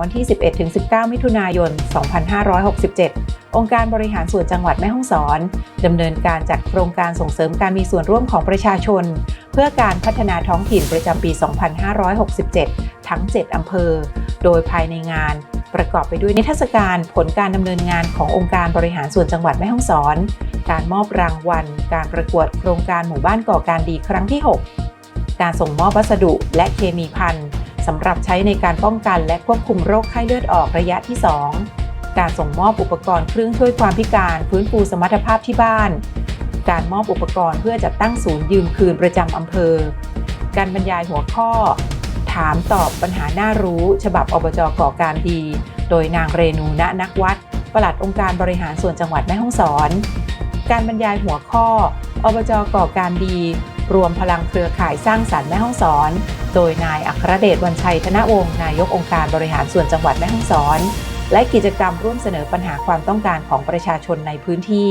วันที่ 11-19 มิถุนายน 2567 องค์การบริหารส่วนจังหวัดแม่ฮ่องสอนดำเนินการจัดโครงการส่งเสริมการมีส่วนร่วมของประชาชน เพื่อการพัฒนาท้องถิ่นประจำปี 2567 ทั้ง 7 อำเภอ โดยภายในงานประกอบไปด้วยนิทรรศการผลการดำเนินงานขององค์การบริหารส่วนจังหวัดแม่ฮ่องสอน การมอบรางวัล การประกวดโครงการหมู่บ้านก่อการดีครั้งที่ 6 การส่งมอบวัสดุและเคมีภัณฑ์ สำหรับใช้ในการป้องกันและควบคุมโรคไข้เลือดออกระยะที่ 2 การส่งมอบอุปกรณ์เครื่องช่วยความพิการฟื้นฟูสมรรถภาพที่บ้าน การมอบอุปกรณ์เพื่อจัดตั้งศูนย์ยืมคืนประจำอำเภอ การบรรยายหัวข้อ ถามตอบปัญหาหน่ารู้ ฉบับอบจก่อการดี โดยนางเรนูณนักวัดปลัดองค์การบริหารส่วนจังหวัดแม่ฮ่องสอน การบรรยายหัวข้อ อบจก่อการดี รวมพลังเครือข่ายสร้างสรรค์แม่ห้องสอน โดยนายอัครเดชวันชัยธนวงศ์นายกองค์การบริหารส่วนจังหวัดแม่ห้องสอน และกิจกรรมร่วมเสนอปัญหาความต้องการของประชาชนในพื้นที่